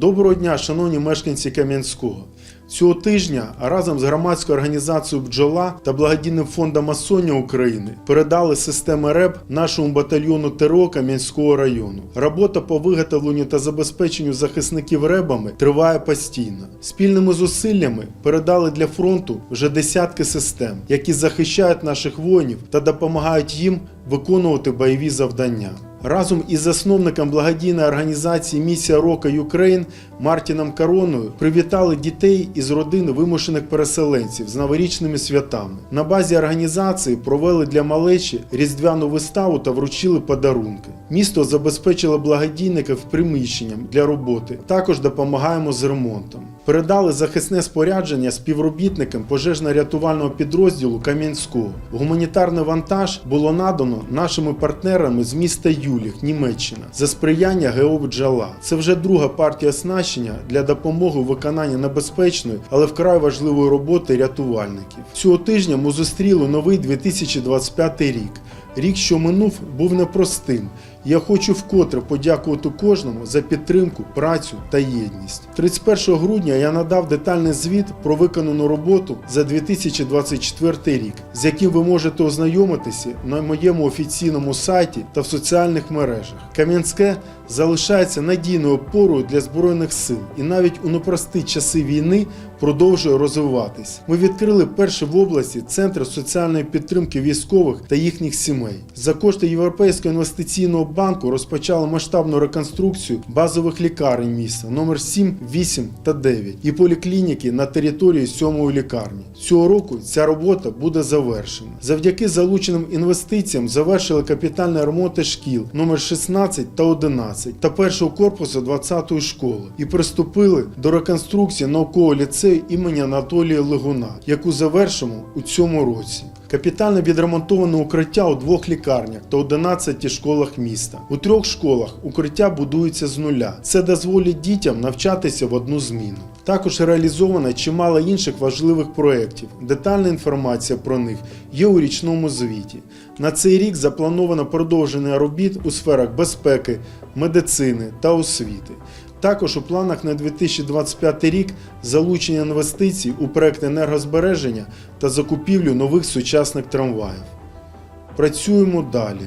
Доброго дня, шановні мешканці Кам'янського. Цього тижня разом з громадською організацією Бджола та благодійним фондом Масонія України передали системи РЕБ нашому батальйону ТРО Кам'янського району. Робота по виготовленню та забезпеченню захисників РЕБами триває постійно. Спільними зусиллями передали для фронту вже десятки систем, які захищають наших воїнів та допомагають їм виконувати бойові завдання. Разом із засновником благодійної організації Місія Рока Юкрейн Мартіном Короною привітали дітей із родин вимушених переселенців з новорічними святами. На базі організації провели для малечі різдвяну виставу та вручили подарунки. Місто забезпечило благодійників приміщенням для роботи. Також допомагаємо з ремонтом. Передали захисне спорядження співробітникам пожежно-рятувального підрозділу Кам'янського. Гуманітарний вантаж було надано нашими партнерами з міста Юліх, Німеччина, за сприяння ГО «Бджола». Це вже друга партія оснащення для допомоги у виконанні небезпечної, але вкрай важливої роботи рятувальників. Цього тижня ми зустріли новий 2025 рік. Рік, що минув, був непростим. Я хочу вкотре подякувати кожному за підтримку, працю та єдність. 31 грудня я надав детальний звіт про виконану роботу за 2024 рік, з яким ви можете ознайомитися на моєму офіційному сайті та в соціальних мережах. Кам'янське залишається надійною опорою для збройних сил і навіть у непрості часи війни продовжує розвиватись. Ми відкрили перший в області центр соціальної підтримки військових та їхніх сімей. За кошти Європейського інвестиційного банку розпочали масштабну реконструкцію базових лікарень міста номер 7, 8 та 9 і поліклініки на території сьомої лікарні. Цього року ця робота буде завершена. Завдяки залученим інвестиціям завершили капітальні ремонти шкіл номер 16 та 11 та першого корпусу 20-ї школи і приступили до реконструкції наукового ліцею імені Анатолія Лигуна, яку завершимо у цьому році. Капітально відремонтоване укриття у двох лікарнях та 11 школах міста. У трьох школах укриття будується з нуля. Це дозволить дітям навчатися в одну зміну. Також реалізовано чимало інших важливих проєктів. Детальна інформація про них є у річному звіті. На цей рік заплановано продовження робіт у сферах безпеки, медицини та освіти. Також у планах на 2025 рік залучення інвестицій у проект енергозбереження та закупівлю нових сучасних трамваїв. Працюємо далі.